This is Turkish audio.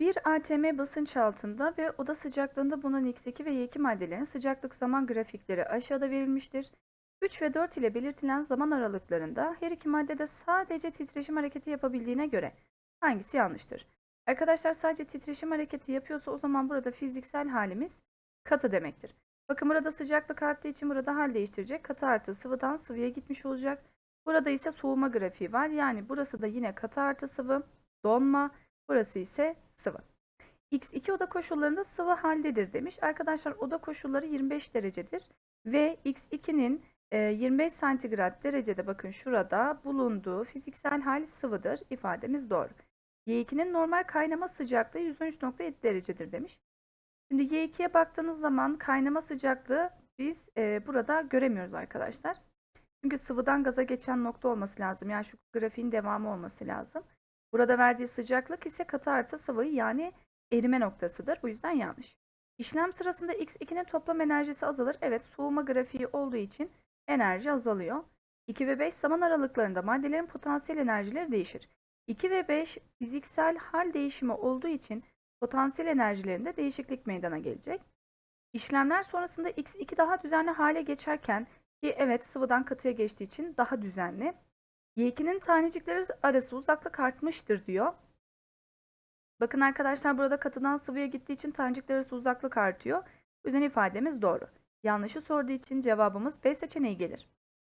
Bir ATM basınç altında ve oda sıcaklığında bulunan X2 ve Y2 maddelerin sıcaklık zaman grafikleri aşağıda verilmiştir. 3 ve 4 ile belirtilen zaman aralıklarında her iki maddede sadece titreşim hareketi yapabildiğine göre hangisi yanlıştır? Arkadaşlar sadece titreşim hareketi yapıyorsa o zaman burada fiziksel halimiz katı demektir. Bakın burada sıcaklık arttığı için burada hal değiştirecek. Katı artı sıvıdan sıvıya gitmiş olacak. Burada ise soğuma grafiği var. Yani burası da yine katı artı sıvı, donma. Burası ise sıvı. X2 oda koşullarında sıvı haldedir demiş. Arkadaşlar oda koşulları 25 derecedir. Ve X2'nin e, 25 santigrat derecede bakın şurada bulunduğu fiziksel hal sıvıdır. ifademiz doğru. Y2'nin normal kaynama sıcaklığı 113.7 derecedir demiş. Şimdi Y2'ye baktığınız zaman kaynama sıcaklığı biz e, burada göremiyoruz arkadaşlar. Çünkü sıvıdan gaza geçen nokta olması lazım. Yani şu grafiğin devamı olması lazım. Burada verdiği sıcaklık ise katı artı sıvıyı yani erime noktasıdır. Bu yüzden yanlış. İşlem sırasında X2'nin toplam enerjisi azalır. Evet soğuma grafiği olduğu için enerji azalıyor. 2 ve 5 zaman aralıklarında maddelerin potansiyel enerjileri değişir. 2 ve 5 fiziksel hal değişimi olduğu için potansiyel enerjilerinde değişiklik meydana gelecek. İşlemler sonrasında X2 daha düzenli hale geçerken ki evet sıvıdan katıya geçtiği için daha düzenli. Y2'nin tanecikleri arası uzaklık artmıştır diyor. Bakın arkadaşlar burada katıdan sıvıya gittiği için tanecikler arası uzaklık artıyor. Bu yüzden ifademiz doğru. Yanlışı sorduğu için cevabımız B seçeneği gelir.